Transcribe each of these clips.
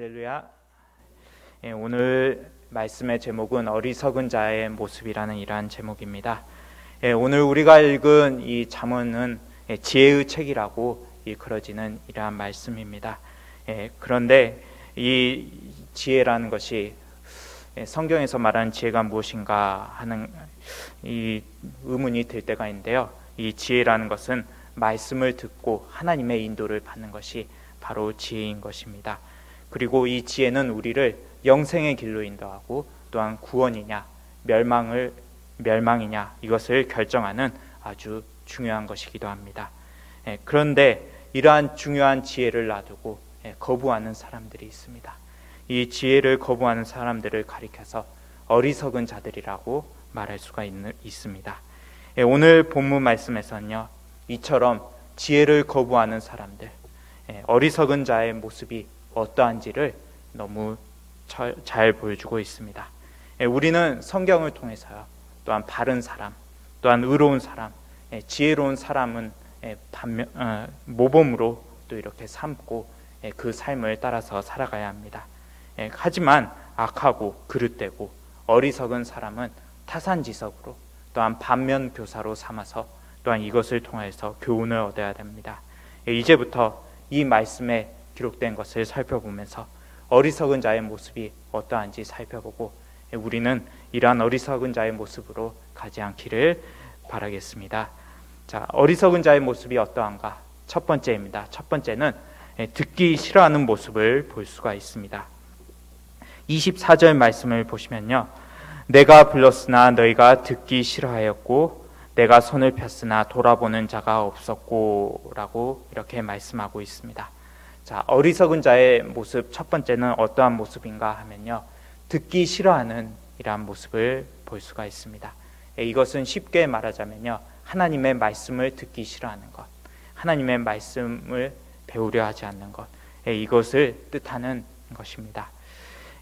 할렐루야. 예, 오늘 말씀의 제목은 어리석은 자의 모습이라는 이러한 제목입니다. 예, 오늘 우리가 읽은 이 잠언은 예, 지혜의 책이라고 일컬어지는 이러한 말씀입니다. 예, 그런데 이 지혜라는 것이 예, 성경에서 말하는 지혜가 무엇인가 하는 이 의문이 들 때가 있는데요. 이 지혜라는 것은 말씀을 듣고 하나님의 인도를 받는 것이 바로 지혜인 것입니다. 그리고 이 지혜는 우리를 영생의 길로 인도하고 또한 구원이냐 멸망을 멸망이냐 이것을 결정하는 아주 중요한 것이기도 합니다. 예, 그런데 이러한 중요한 지혜를 놔두고 예, 거부하는 사람들이 있습니다. 이 지혜를 거부하는 사람들을 가리켜서 어리석은 자들이라고 말할 수가 있, 있습니다. 예, 오늘 본문 말씀에서는요 이처럼 지혜를 거부하는 사람들, 예, 어리석은 자의 모습이 어떠한지를 너무 잘 보여주고 있습니다. 예, 우리는 성경을 통해서요, 또한 바른 사람, 또한 의로운 사람, 예, 지혜로운 사람은 반면, 어, 모범으로 또 이렇게 삼고 그 삶을 따라서 살아가야 합니다. 하지만 악하고 그릇되고 어리석은 사람은 타산지석으로 또한 반면 교사로 삼아서 또한 이것을 통해서 교훈을 얻어야 됩니다. 이제부터 이 말씀에 기록된 것을 살펴보면서 어리석은 자의 모습이 어떠한지 살펴보고 우리는 이러한 어리석은 자의 모습으로 가지 않기를 바라겠습니다. 자, 어리석은 자의 모습이 어떠한가? 첫 번째입니다. 첫 번째는 듣기 싫어하는 모습을 볼 수가 있습니다. 24절 말씀을 보시면요. 내가 불렀으나 너희가 듣기 싫어하였고 내가 손을 폈으나 돌아보는 자가 없었고라고 이렇게 말씀하고 있습니다. 자, 어리석은 자의 모습 첫 번째는 어떠한 모습인가 하면요. 듣기 싫어하는 이러한 모습을 볼 수가 있습니다. 예, 이것은 쉽게 말하자면요. 하나님의 말씀을 듣기 싫어하는 것. 하나님의 말씀을 배우려 하지 않는 것. 예, 이것을 뜻하는 것입니다.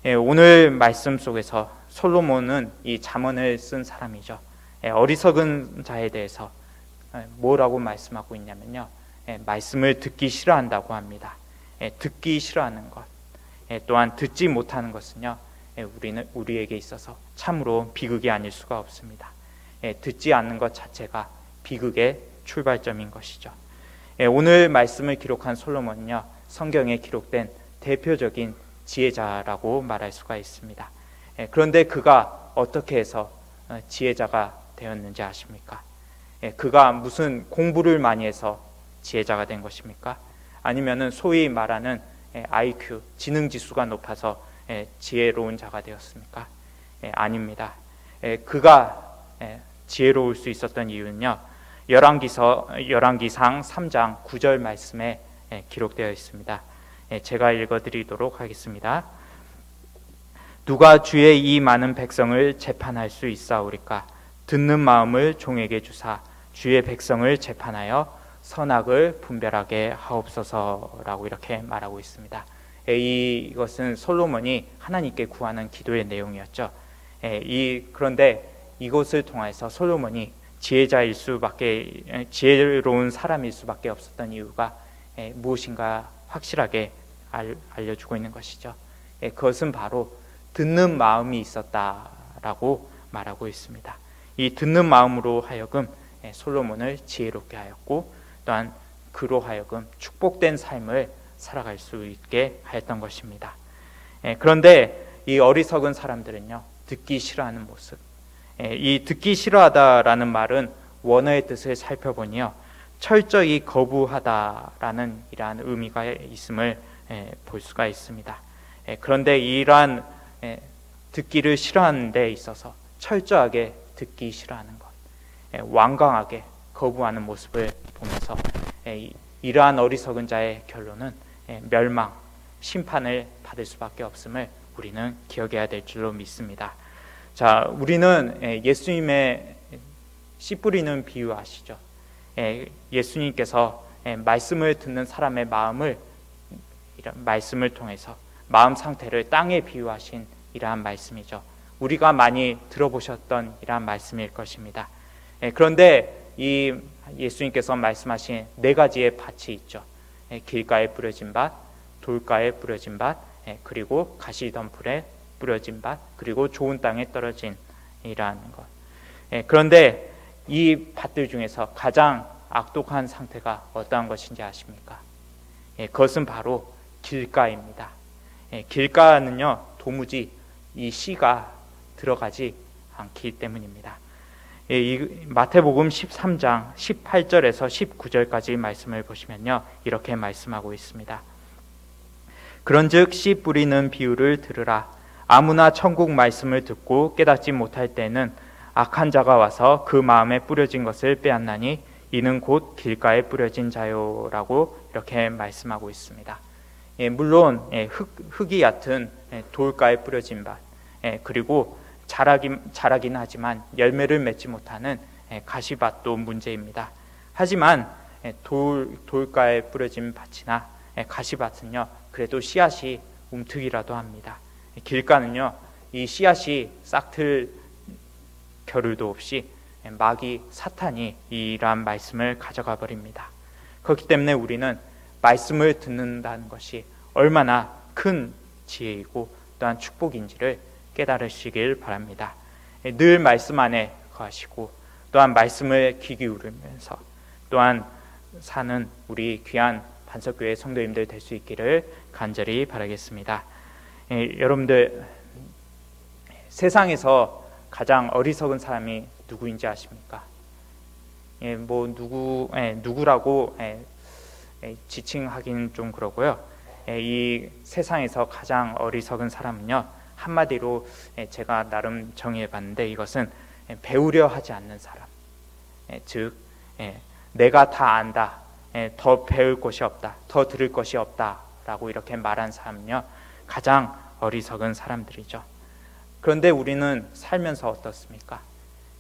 예, 오늘 말씀 속에서 솔로몬은 이 잠언을 쓴 사람이죠. 어리석은 자에 대해서 뭐라고 말씀하고 있냐면요. 말씀을 듣기 싫어한다고 합니다. 예, 듣기 싫어하는 것, 예, 또한 듣지 못하는 것은요, 예, 우리는 우리에게 있어서 참으로 비극이 아닐 수가 없습니다. 듣지 않는 것 자체가 비극의 출발점인 것이죠. 오늘 말씀을 기록한 솔로몬은요, 성경에 기록된 대표적인 지혜자라고 말할 수가 있습니다. 그런데 그가 어떻게 해서 어, 지혜자가 되었는지 아십니까? 그가 무슨 공부를 많이 해서 지혜자가 된 것입니까? 아니면은 소위 말하는 IQ 지능 지수가 높아서 지혜로운 자가 되었습니까? 아닙니다. 그가 지혜로울 수 있었던 이유는요. 열왕기서 열왕기상 3장 9절 말씀에 기록되어 있습니다. 제가 읽어 드리도록 하겠습니다. 누가 주의 이 많은 백성을 재판할 수 있사오리까? 듣는 마음을 종에게 주사 주의 백성을 재판하여 선악을 분별하게 하옵소서라고 이렇게 말하고 있습니다. 이 것은 솔로몬이 하나님께 구하는 기도의 내용이었죠. 이 그런데 이것을 통해서 솔로몬이 지혜자일 수밖에 지혜로운 사람일 수밖에 없었던 이유가 무엇인가 확실하게 알 려주고 있는 것이죠. 그것은 바로 듣는 마음이 있었다라고 말하고 있습니다. 이 듣는 마음으로 하여금 솔로몬을 지혜롭게 하였고 또한 그로 하여금 축복된 삶을 살아갈 수 있게 하였던 것입니다. 예, 그런데 이 어리석은 사람들은요, 듣기 싫어하는 모습. 예, 이 듣기 싫어하다라는 말은 원어의 뜻을 살펴보니요, 철저히 거부하다라는 이러한 의미가 있음을 예, 볼 수가 있습니다. 그런데 이러한 듣기를 싫어하는 데 있어서 철저하게 듣기 싫어하는 것, 완강하게 거부하는 모습을 보면서 이러한 어리석은 자의 결론은 멸망, 심판을 받을 수밖에 없음을 우리는 기억해야 될 줄로 믿습니다. 자, 우리는 예수님의 씨 뿌리는 비유 아시죠? 예수님께서 말씀을 듣는 사람의 마음을 이런 말씀을 통해서 마음 상태를 땅에 비유하신 이러한 말씀이죠. 우리가 많이 들어보셨던 이러한 말씀일 것입니다. 그런데 이 예수님께서 말씀하신 네 가지의 밭이 있죠. 예, 길가에 뿌려진 밭, 돌가에 뿌려진 밭, 예, 그리고 가시덤불에 뿌려진 밭, 그리고 좋은 땅에 떨어진 이라는 것. 예, 그런데 이 밭들 중에서 가장 악독한 상태가 어떠한 것인지 아십니까? 예, 그것은 바로 길가입니다. 예, 길가는요 도무지 이 씨가 들어가지 않기 때문입니다. 예, 이 마태복음 13장 18절에서 19절까지 말씀을 보시면요 이렇게 말씀하고 있습니다. 그런즉 씨 뿌리는 비유를 들으라. 아무나 천국 말씀을 듣고 깨닫지 못할 때는 악한 자가 와서 그 마음에 뿌려진 것을 빼앗나니 이는 곧 길가에 뿌려진 자요라고 이렇게 말씀하고 있습니다. 예, 물론 예, 흙, 흙이 얕은 예, 돌가에 뿌려진 밭 예, 그리고 자라긴, 자라긴 하지만 열매를 맺지 못하는 예, 가시밭도 문제입니다. 하지만 예, 돌, 돌가에 뿌려진 밭이나 예, 가시밭은요 그래도 씨앗이 움트기라도 합니다. 길가는요 이 씨앗이 싹틀 겨를도 없이 마귀 사탄이 이러한 말씀을 가져가 버립니다. 그렇기 때문에 우리는 말씀을 듣는다는 것이 얼마나 큰 지혜이고 또한 축복인지를 깨달으시길 바랍니다. 늘 말씀 안에 거하시고 또한 말씀을 귀 기울이면서 또한 사는 우리 귀한 반석교회 성도님들 될 수 있기를 간절히 바라겠습니다. 예, 여러분들 세상에서 가장 어리석은 사람이 누구인지 아십니까? 예, 뭐 누구 예, 누구라고 예, 예, 지칭하기는 좀 그러고요. 예, 이 세상에서 가장 어리석은 사람은요 한마디로 예, 제가 나름 정의해봤는데 이것은 예, 배우려 하지 않는 사람. 예, 즉 예, 내가 다 안다. 예, 더 배울 것이 없다. 더 들을 것이 없다라고 이렇게 말한 사람은요 가장 어리석은 사람들이죠. 그런데 우리는 살면서 어떻습니까?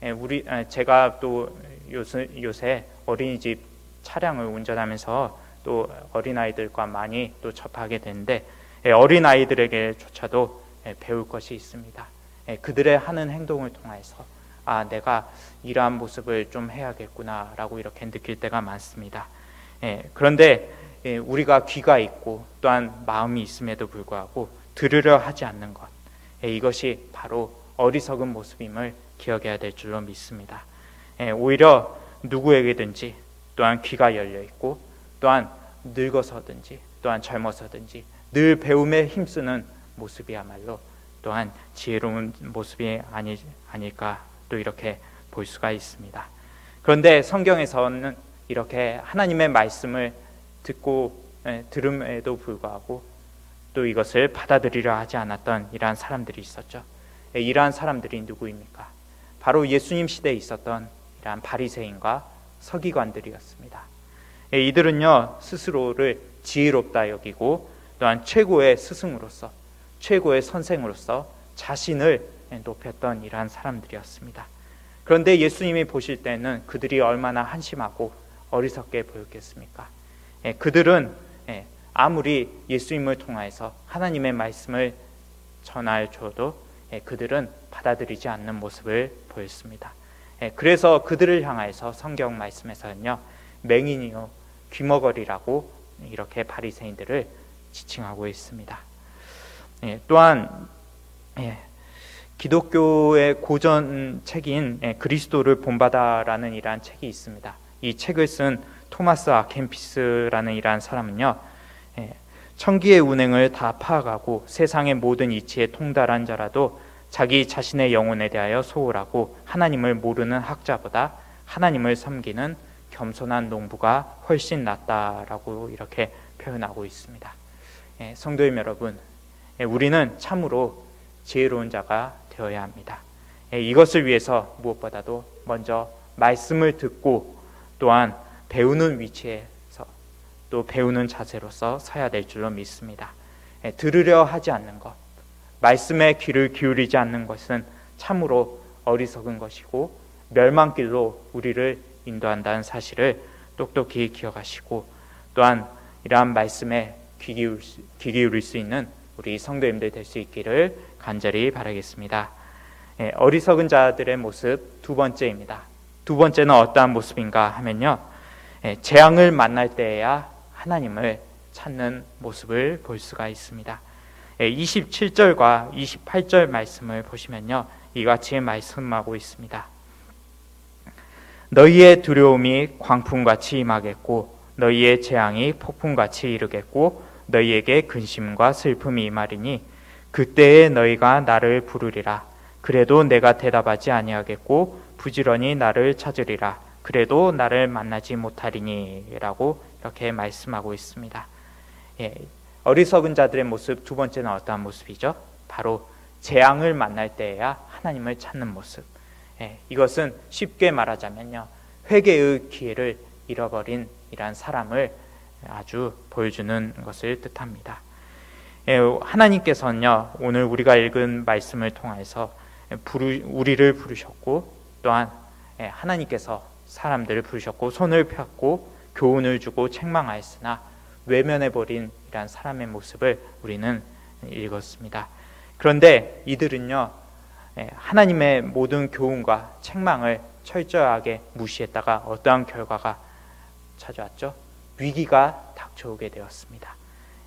예, 우리 제가 또 요새, 요새 어린이집 차량을 운전하면서 또 어린아이들과 많이 또 접하게 되는데 예, 어린아이들에게조차도 예, 배울 것이 있습니다. 그들의 하는 행동을 통해서 아 내가 이러한 모습을 좀 해야겠구나라고 이렇게 느낄 때가 많습니다. 그런데 우리가 귀가 있고 또한 마음이 있음에도 불구하고 들으려 하지 않는 것 이것이 바로 어리석은 모습임을 기억해야 될 줄로 믿습니다. 예, 오히려 누구에게든지 또한 귀가 열려 있고 또한 늙어서든지 또한 젊어서든지 늘 배움에 힘쓰는 모습이야말로 또한 지혜로운 모습이 아니, 아닐까 또 이렇게 볼 수가 있습니다. 그런데 성경에서는 이렇게 하나님의 말씀을 듣고 예, 들음에도 불구하고 또 이것을 받아들이려 하지 않았던 이러한 사람들이 있었죠. 예, 이러한 사람들이 누구입니까? 바로 예수님 시대에 있었던 이러한 바리새인과 서기관들이었습니다. 예, 이들은요 스스로를 지혜롭다 여기고 또한 최고의 스승으로서 최고의 선생으로서 자신을 높였던 이러한 사람들이었습니다. 그런데 예수님이 보실 때는 그들이 얼마나 한심하고 어리석게 보였겠습니까? 예, 그들은 예, 아무리 예수님을 통하여서 하나님의 말씀을 전할 줘도 예, 그들은 받아들이지 않는 모습을 보였습니다. 예, 그래서 그들을 향하여서 성경 말씀에서는요 맹인이요 귀머거리라고 이렇게 바리새인들을 지칭하고 있습니다. 예, 또한 기독교의 고전 책인 그리스도를 본받아라는 이러한 책이 있습니다. 이 책을 쓴 토마스 아켄피스라는 이러한 사람은요 천기의 운행을 다 파악하고 세상의 모든 이치에 통달한 자라도 자기 자신의 영혼에 대하여 소홀하고 하나님을 모르는 학자보다 하나님을 섬기는 겸손한 농부가 훨씬 낫다라고 이렇게 표현하고 있습니다. 예, 성도님 여러분, 예, 우리는 참으로 지혜로운 자가 되어야 합니다. 예, 이것을 위해서 무엇보다도 먼저 말씀을 듣고 또한 배우는 위치에 또 배우는 자세로서 서야 될 줄로 믿습니다. 예, 들으려 하지 않는 것, 말씀에 귀를 기울이지 않는 것은 참으로 어리석은 것이고 멸망길로 우리를 인도한다는 사실을 똑똑히 기억하시고 또한 이러한 말씀에 귀 기울일 수 있는 우리 성도님들 될 수 있기를 간절히 바라겠습니다. 예, 어리석은 자들의 모습 두 번째입니다. 두 번째는 어떠한 모습인가 하면요. 예, 재앙을 만날 때에야 하나님을 찾는 모습을 볼 수가 있습니다. 27절과 28절 말씀을 보시면요. 이같이 말씀하고 있습니다. 너희의 두려움이 광풍같이 임하겠고 너희의 재앙이 폭풍같이 이르겠고 너희에게 근심과 슬픔이 임하리니 그때에 너희가 나를 부르리라 그래도 내가 대답하지 아니하겠고 부지런히 나를 찾으리라 그래도 나를 만나지 못하리니라고 이렇게 말씀하고 있습니다. 예, 어리석은 자들의 모습 두 번째는 어떠한 모습이죠? 바로 재앙을 만날 때에야 하나님을 찾는 모습. 예, 이것은 쉽게 말하자면요. 회개의 기회를 잃어버린 이러한 사람을 아주 보여주는 것을 뜻합니다. 예, 하나님께서는요, 오늘 우리가 읽은 말씀을 통해서 우리를 부르셨고, 또한 예, 하나님께서 사람들을 부르셨고, 손을 폈고, 교훈을 주고 책망하였으나, 외면해버린 이러한 사람의 모습을 우리는 읽었습니다. 그런데 이들은요, 예, 하나님의 모든 교훈과 책망을 철저하게 무시했다가 어떠한 결과가 찾아왔죠? 위기가 닥쳐오게 되었습니다.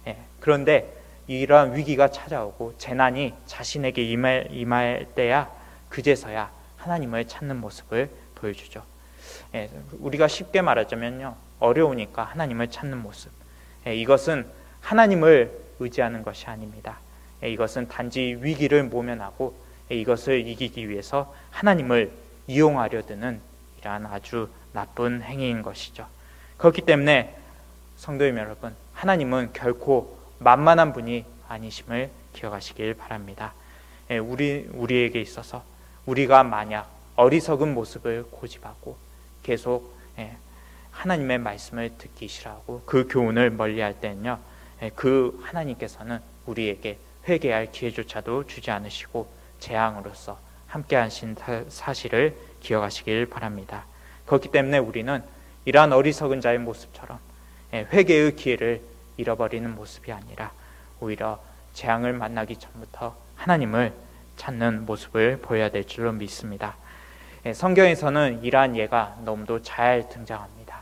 예, 그런데 이러한 위기가 찾아오고 재난이 자신에게 임할, 임할 때야 그제서야 하나님을 찾는 모습을 보여주죠. 예, 우리가 쉽게 말하자면요 어려우니까 하나님을 찾는 모습. 예, 이것은 하나님을 의지하는 것이 아닙니다. 예, 이것은 단지 위기를 모면하고 예, 이것을 이기기 위해서 하나님을 이용하려 드는 이러한 아주 나쁜 행위인 것이죠. 그렇기 때문에 성도님 여러분, 하나님은 결코 만만한 분이 아니심을 기억하시길 바랍니다. 우리 우리에게 있어서 우리가 만약 어리석은 모습을 고집하고 계속 하나님의 말씀을 듣기 싫어하고 그 교훈을 멀리할 때는요, 그 하나님께서는 우리에게 회개할 기회조차도 주지 않으시고 재앙으로서 함께 하신 사실을 기억하시길 바랍니다. 그렇기 때문에 우리는 이러한 어리석은 자의 모습처럼 회개의 기회를 잃어버리는 모습이 아니라 오히려 재앙을 만나기 전부터 하나님을 찾는 모습을 보여야 될 줄로 믿습니다. 성경에서는 이러한 예가 너무도 잘 등장합니다.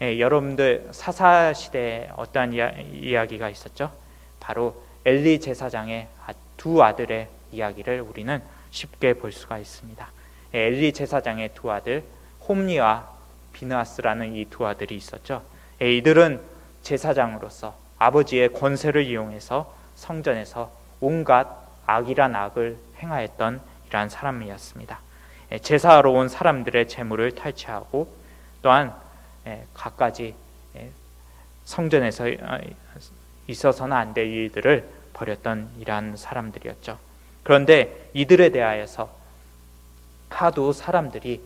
여러분들 사사 시대에 어떠한 이야기가 있었죠? 바로 엘리 제사장의 아, 두 아들의 이야기를 우리는 쉽게 볼 수가 있습니다. 엘리 제사장의 두 아들 홈리와 비느하스라는 이 두 아들이 있었죠. 이들은 제사장으로서 아버지의 권세를 이용해서 성전에서 온갖 악이란 악을 행하였던 이러한 사람이었습니다. 제사하러 온 사람들의 재물을 탈취하고 또한 갖가지 성전에서 어, 있어서는 안 될 일들을 벌였던 이러한 사람들이었죠. 그런데 이들에 대하여서 하도 사람들이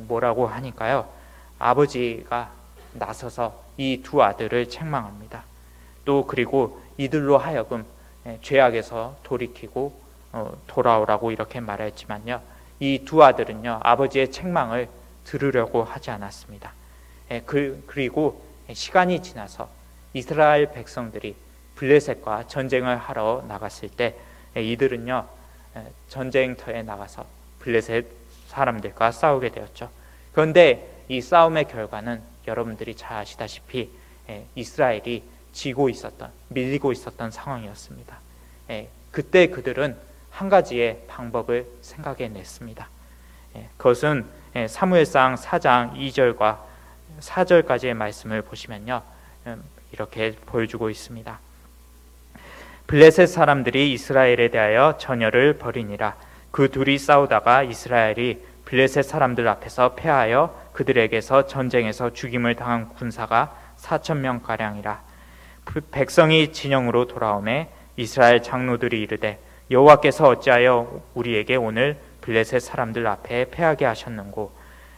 뭐라고 하니까요. 아버지가 나서서 이 두 아들을 책망합니다. 또 그리고 이들로 하여금 죄악에서 돌이키고 어, 돌아오라고 이렇게 말했지만요. 이 두 아들은요 아버지의 책망을 들으려고 하지 않았습니다. 그, 그리고 시간이 지나서 이스라엘 백성들이 블레셋과 전쟁을 하러 나갔을 때 이들은요 전쟁터에 나가서 블레셋 사람들과 싸우게 되었죠. 그런데 이 싸움의 결과는 여러분들이 잘 아시다시피 이스라엘이 지고 있었던 밀리고 있었던 상황이었습니다. 그때 그들은 한 가지의 방법을 생각해 냈습니다. 그것은 사무엘상 4장 2절과 4절까지의 말씀을 보시면요. 음, 이렇게 보여주고 있습니다. 블레셋 사람들이 이스라엘에 대하여 전열을 벌이니라. 그 둘이 싸우다가 이스라엘이 블레셋 사람들 앞에서 패하여 그들에게서 전쟁에서 죽임을 당한 군사가 4천 명 가량이라. 백성이 진영으로 돌아오매 이스라엘 장로들이 이르되 여호와께서 어찌하여 우리에게 오늘 블레셋 사람들 앞에 패하게 하셨는고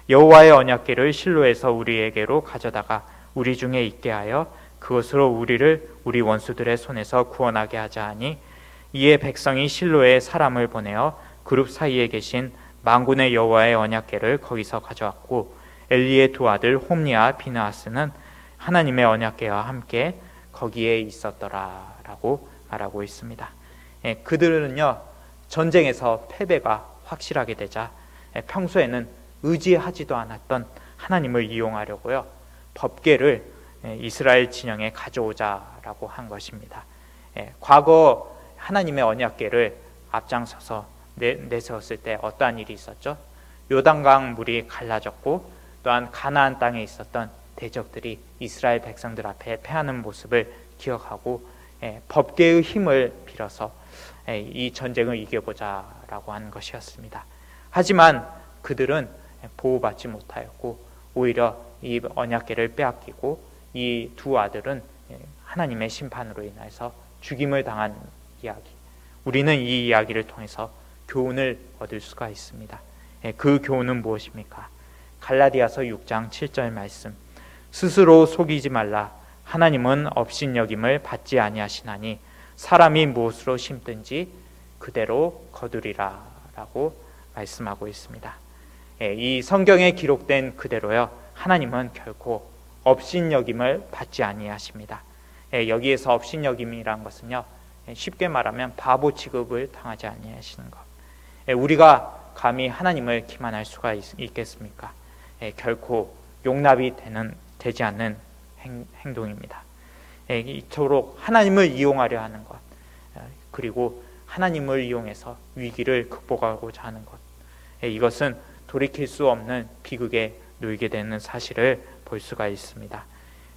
여호와의 언약궤를 실로에서 우리에게로 가져다가 우리 중에 있게 하여 그것으로 우리를 우리 원수들의 손에서 구원하게 하자 하니 이에 백성이 실로에 사람을 보내어 그룹 사이에 계신 망군의 여호와의 언약궤를 거기서 가져왔고 엘리의 두 아들 홈리와 비나하스는 하나님의 언약궤와 함께 거기에 있었더라라고 말하고 있습니다. 예, 그들은요 전쟁에서 패배가 확실하게 되자 예, 평소에는 의지하지도 않았던 하나님을 이용하려고요. 법계를 예, 이스라엘 진영에 가져오자라고 한 것입니다. 예, 과거 하나님의 언약궤를 앞장서서 내, 내세웠을 때 어떠한 일이 있었죠? 요단강 물이 갈라졌고 또한 가나안 땅에 있었던 대적들이 이스라엘 백성들 앞에 패하는 모습을 기억하고 예, 법계의 힘을 빌어서 예, 이 전쟁을 이겨보자라고 하는 것이었습니다. 하지만 그들은 보호받지 못하였고 오히려 이 언약계를 빼앗기고 이 두 아들은 예, 하나님의 심판으로 인해서 죽임을 당한 이야기. 우리는 이 이야기를 통해서 교훈을 얻을 수가 있습니다. 예, 그 교훈은 무엇입니까? 갈라디아서 6장 7절 말씀. 스스로 속이지 말라. 하나님은 업신여김을 받지 아니하시나니 사람이 무엇으로 심든지 그대로 거두리라라고 말씀하고 있습니다. 예, 이 성경에 기록된 그대로요. 하나님은 결코 업신여김을 받지 아니하십니다. 예, 여기에서 업신여김이란 것은요. 쉽게 말하면 바보 취급을 당하지 아니하시는 것. 우리가 감히 하나님을 기만할 수가 있, 겠습니까 예, 결코 용납이 되는 되지 않는 행, 동입니다 예, 이토록 하나님을 이용하려 하는 것, 예, 그리고 하나님을 이용해서 위기를 극복하고자 하는 것, 예, 이것은 돌이킬 수 없는 비극에 놓이게 되는 사실을 볼 수가 있습니다.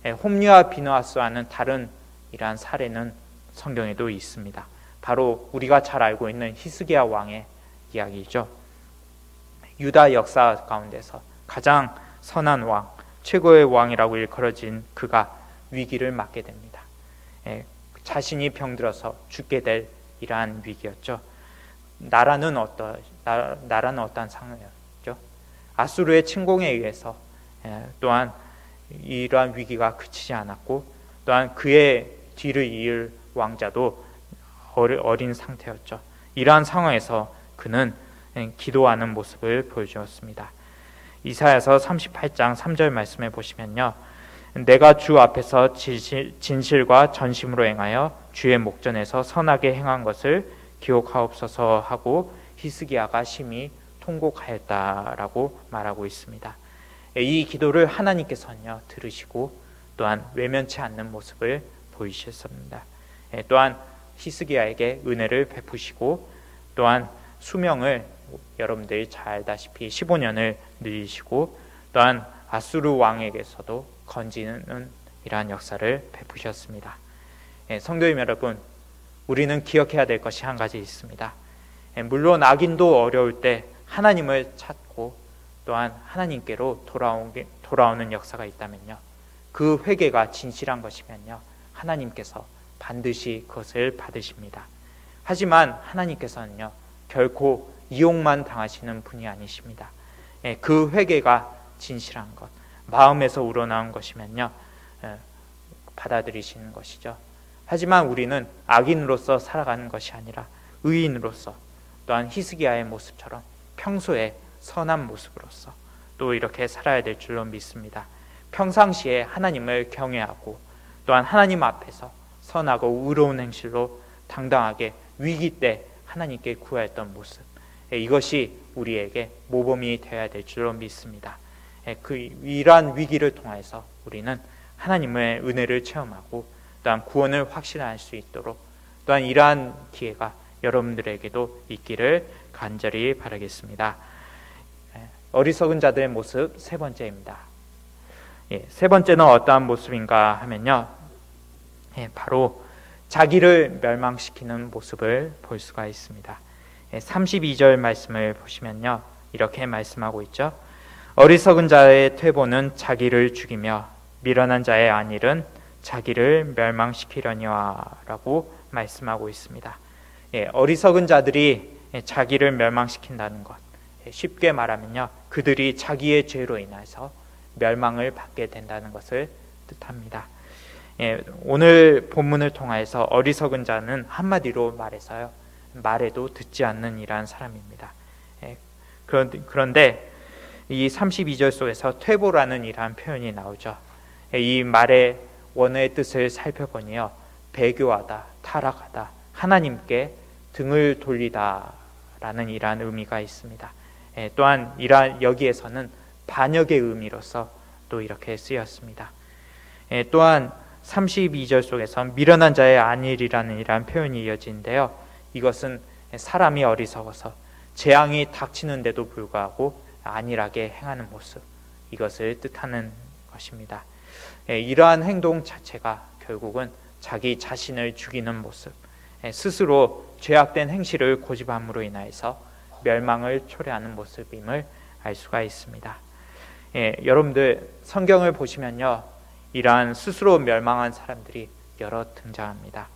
예, 홈리와 비누아스와는 다른 이러한 사례는 성경에도 있습니다. 바로 우리가 잘 알고 있는 히스기야 왕의 이야기죠. 유다 역사 가운데서 가장 선한 왕, 최고의 왕이라고 일컬어진 그가 위기를 맞게 됩니다. 예, 자신이 병들어서 죽게 될 이러한 위기였죠. 나라는 어떠 나, 나라는 어떠한 상황이었죠? 아수르의 침공에 의해서 예, 또한 이러한 위기가 그치지 않았고 또한 그의 뒤를 이을 왕자도 어린 상태였죠. 이러한 상황에서 그는 기도하는 모습을 보여주었습니다. 이사야서 38장 3절 말씀에 보시면요. 내가 주 앞에서 진실, 과 전심으로 행하여 주의 목전에서 선하게 행한 것을 기억하옵소서 하고 히스기야가 심히 통곡하였다라고 말하고 있습니다. 이 기도를 하나님께서는요 들으시고 또한 외면치 않는 모습을 보이셨습니다. 또한 히스기야에게 은혜를 베푸시고 또한 수명을 여러분들이 잘 알다시피 15년을 늘리시고 또한 아수르 왕에게서도 건지는 이러한 역사를 베푸셨습니다. 예, 성도님 여러분, 우리는 기억해야 될 것이 한 가지 있습니다. 예, 물론 악인도 어려울 때 하나님을 찾고 또한 하나님께로 돌아오는 역사가 있다면요. 그 회개가 진실한 것이면요. 하나님께서 반드시 그것을 받으십니다. 하지만 하나님께서는요. 결코 이용만 당하시는 분이 아니십니다. 예, 그 회개가 진실한 것, 마음에서 우러나온 것이면요, 예, 받아들이시는 것이죠. 하지만 우리는 악인으로서 살아가는 것이 아니라 의인으로서 또한 히스기야의 모습처럼 평소에 선한 모습으로서 또 이렇게 살아야 될 줄로 믿습니다. 평상시에 하나님을 경외하고 또한 하나님 앞에서 선하고 의로운 행실로 당당하게 위기 때 하나님께 구하였던 모습. 예, 이것이 우리에게 모범이 되어야 될 줄로 믿습니다. 예, 그 이러한 위기를 통해서 우리는 하나님의 은혜를 체험하고 또한 구원을 확신할 수 있도록 또한 이러한 기회가 여러분들에게도 있기를 간절히 바라겠습니다. 예, 어리석은 자들의 모습 세 번째입니다. 세 번째는 어떠한 모습인가 하면요. 바로 자기를 멸망시키는 모습을 볼 수가 있습니다. 32절 예, 말씀을 보시면요. 이렇게 말씀하고 있죠. 어리석은 자의 퇴보는 자기를 죽이며 미련한 자의 안일은 자기를 멸망시키려니와라고 말씀하고 있습니다. 예, 어리석은 자들이 자기를 멸망시킨다는 것. 예, 쉽게 말하면요. 그들이 자기의 죄로 인해서 멸망을 받게 된다는 것을 뜻합니다. 예, 오늘 본문을 통하여서 어리석은 자는 한마디로 말해서요. 말해도 듣지 않는 이러한 사람입니다. 예, 그런데 이 32절 속에서 퇴보라는 이러한 표현이 나오죠. 예, 이 말의 원어의 뜻을 살펴보니요. 배교하다, 타락하다, 하나님께 등을 돌리다라는 이러한 의미가 있습니다. 예, 또한 이러한 여기에서는 반역의 의미로서 또 이렇게 쓰였습니다. 또한 32절 속에서 미련한 자의 안일이라는 이러한 표현이 이어지는데요. 이것은 사람이 어리석어서 재앙이 닥치는데도 불구하고 안일하게 행하는 모습 이것을 뜻하는 것입니다. 예, 이러한 행동 자체가 결국은 자기 자신을 죽이는 모습, 예, 스스로 죄악된 행실을 고집함으로 인하여서 멸망을 초래하는 모습임을 알 수가 있습니다. 예, 여러분들 성경을 보시면요, 이러한 스스로 멸망한 사람들이 여러 등장합니다.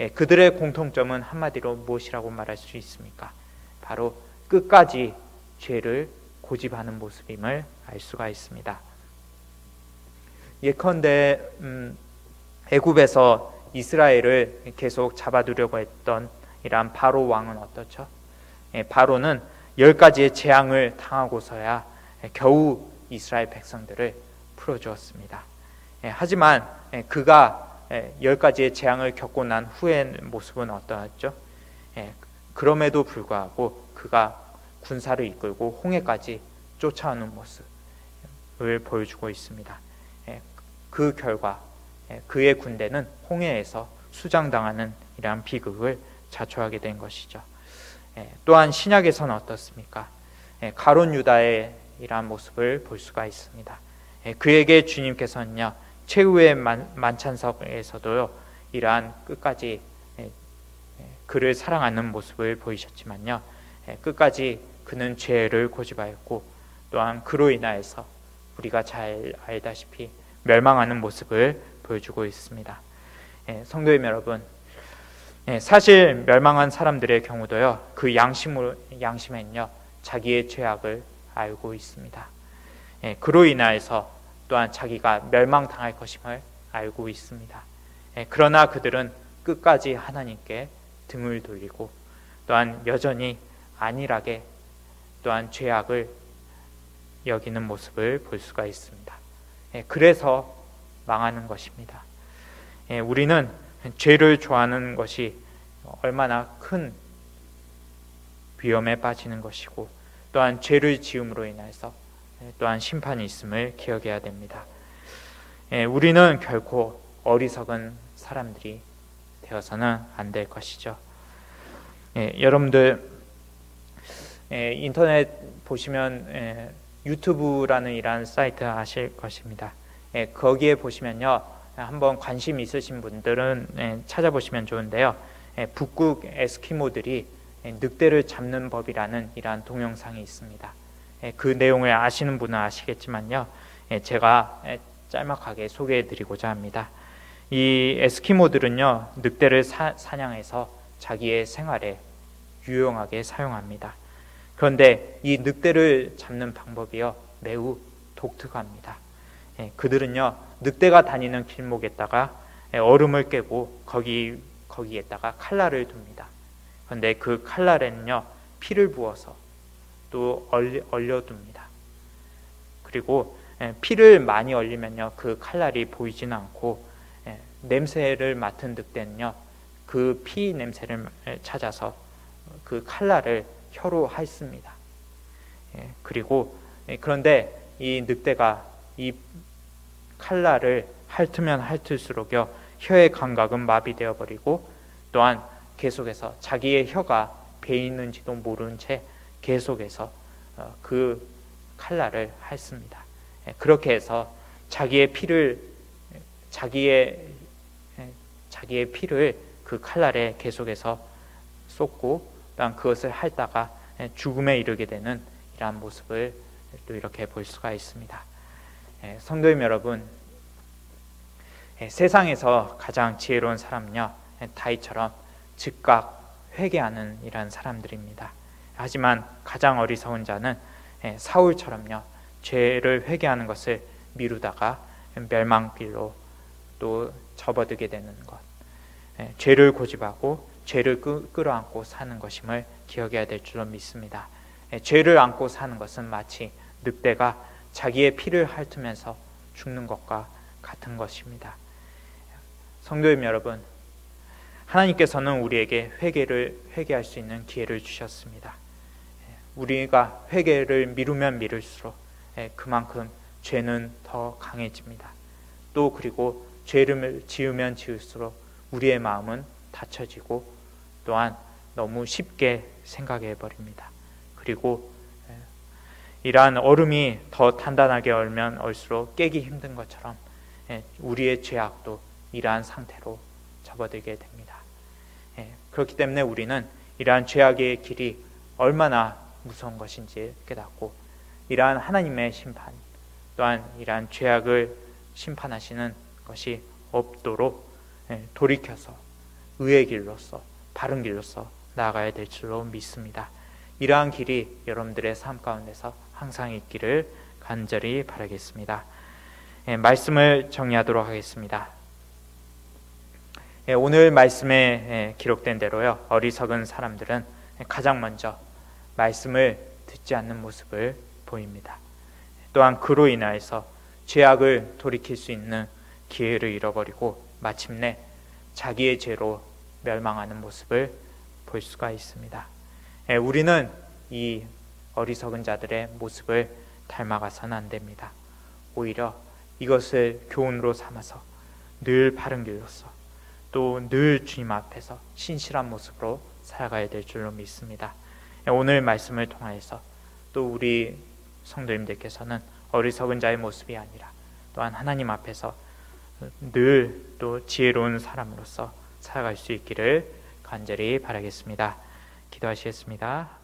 예, 그들의 공통점은 한마디로 무엇이라고 말할 수 있습니까? 바로 끝까지 죄를 고집하는 모습임을 알 수가 있습니다. 예컨대 음, 애굽에서 이스라엘을 계속 잡아두려고 했던 이러한 바로 왕은 어떻죠? 예, 바로는 열 가지의 재앙을 당하고서야 겨우 이스라엘 백성들을 풀어주었습니다. 예, 하지만 예, 그가 열 가지의 재앙을 겪고 난 후의 모습은 어떠했죠? 그럼에도 불구하고 그가 군사를 이끌고 홍해까지 쫓아오는 모습을 보여주고 있습니다. 그 결과 그의 군대는 홍해에서 수장당하는 이러한 비극을 자초하게 된 것이죠. 또한 신약에서는 어떻습니까? 가론 유다의 이러한 모습을 볼 수가 있습니다. 그에게 주님께서는요 최후의 만, 찬석에서도요 이러한 끝까지 그를 사랑하는 모습을 보이셨지만요 끝까지 그는 죄를 고집하였고 또한 그로 인하여서 우리가 잘 알다시피 멸망하는 모습을 보여주고 있습니다. 성도님 여러분, 사실 멸망한 사람들의 경우도요 그 양심으로 양심엔요 자기의 죄악을 알고 있습니다. 그로 인하여서 또한 자기가 멸망당할 것임을 알고 있습니다. 그러나 그들은 끝까지 하나님께 등을 돌리고 또한 여전히 안일하게 또한 죄악을 여기는 모습을 볼 수가 있습니다. 그래서 망하는 것입니다. 우리는 죄를 좋아하는 것이 얼마나 큰 위험에 빠지는 것이고 또한 죄를 지음으로 인해서 또한 심판이 있음을 기억해야 됩니다. 우리는 결코 어리석은 사람들이 되어서는 안 될 것이죠. 여러분들 인터넷 보시면 유튜브라는 이러한 사이트 아실 것입니다. 거기에 보시면요. 한번 관심 있으신 분들은 찾아보시면 좋은데요. 북극 에스키모들이 늑대를 잡는 법이라는 이러한 동영상이 있습니다. 그 내용을 아시는 분은 아시겠지만요. 제가 짤막하게 소개해 드리고자 합니다. 이 에스키모들은요, 늑대를 사, 사냥해서 자기의 생활에 유용하게 사용합니다. 그런데 이 늑대를 잡는 방법이요 매우 독특합니다. 예, 그들은요 늑대가 다니는 길목에다가 예, 얼음을 깨고 거기 거기에다가 칼날을 둡니다. 그런데 그 칼날에는요 피를 부어서 또 얼려, 얼려 둡니다. 그리고 예, 피를 많이 얼리면요 그 칼날이 보이지는 않고 예, 냄새를 맡은 늑대는요 그 피 냄새를 찾아서 그 칼날을 혀로 핥습니다. 예, 그리고 예, 그런데 이 늑대가 이 칼날을 핥으면 핥을수록요 혀의 감각은 마비되어 버리고 또한 계속해서 자기의 혀가 배 있는지도 모르는 채 계속해서 어, 그 칼날을 핥습니다. 예, 그렇게 해서 자기의 피를 자기의 자기의 피를 그 칼날에 계속해서 쏟고 또한 그것을 핥다가 죽음에 이르게 되는 이러한 모습을 또 이렇게 볼 수가 있습니다. 예, 성도님 여러분, 예, 세상에서 가장 지혜로운 사람은요 예, 다윗처럼 즉각 회개하는 이러한 사람들입니다. 하지만 가장 어리석은 자는 사울처럼요 죄를 회개하는 것을 미루다가 멸망길로 또 접어들게 되는 것, 죄를 고집하고 죄를 끌어안고 사는 것임을 기억해야 될 줄로 믿습니다. 예, 죄를 안고 사는 것은 마치 늑대가 자기의 피를 핥으면서 죽는 것과 같은 것입니다. 성도님 여러분, 하나님께서는 우리에게 회개를 회개할 수 있는 기회를 주셨습니다. 예, 우리가 회개를 미루면 미룰수록 예, 그만큼 죄는 더 강해집니다. 또 그리고 죄를 지으면 지을수록 우리의 마음은 닫혀지고 또한 너무 쉽게 생각해 버립니다. 그리고 예, 이러한 얼음이 더 단단하게 얼면 얼수록 깨기 힘든 것처럼 예, 우리의 죄악도 이러한 상태로 접어들게 됩니다. 예, 그렇기 때문에 우리는 이러한 죄악의 길이 얼마나 무서운 것인지 깨닫고 이러한 하나님의 심판 또한 이러한 죄악을 심판하시는 것이 없도록 돌이켜서 의의 길로서 바른 길로서 나아가야 될 줄로 믿습니다. 이러한 길이 여러분들의 삶 가운데서 항상 있기를 간절히 바라겠습니다. 예, 말씀을 정리하도록 하겠습니다. 예, 오늘 말씀에 예, 기록된 대로요, 어리석은 사람들은 가장 먼저 말씀을 듣지 않는 모습을 보입니다. 또한 그로 인하여서 죄악을 돌이킬 수 있는 기회를 잃어버리고 마침내 자기의 죄로 멸망하는 모습을 볼 수가 있습니다. 예, 우리는 이 어리석은 자들의 모습을 닮아가서는 안 됩니다. 오히려 이것을 교훈으로 삼아서 늘 바른 길로서 또 늘 주님 앞에서 신실한 모습으로 살아가야 될 줄로 믿습니다. 예, 오늘 말씀을 통하여서 또 우리 성도님들께서는 어리석은 자의 모습이 아니라 또한 하나님 앞에서 늘 또 지혜로운 사람으로서 살아갈 수 있기를 간절히 바라겠습니다. 기도하시겠습니다.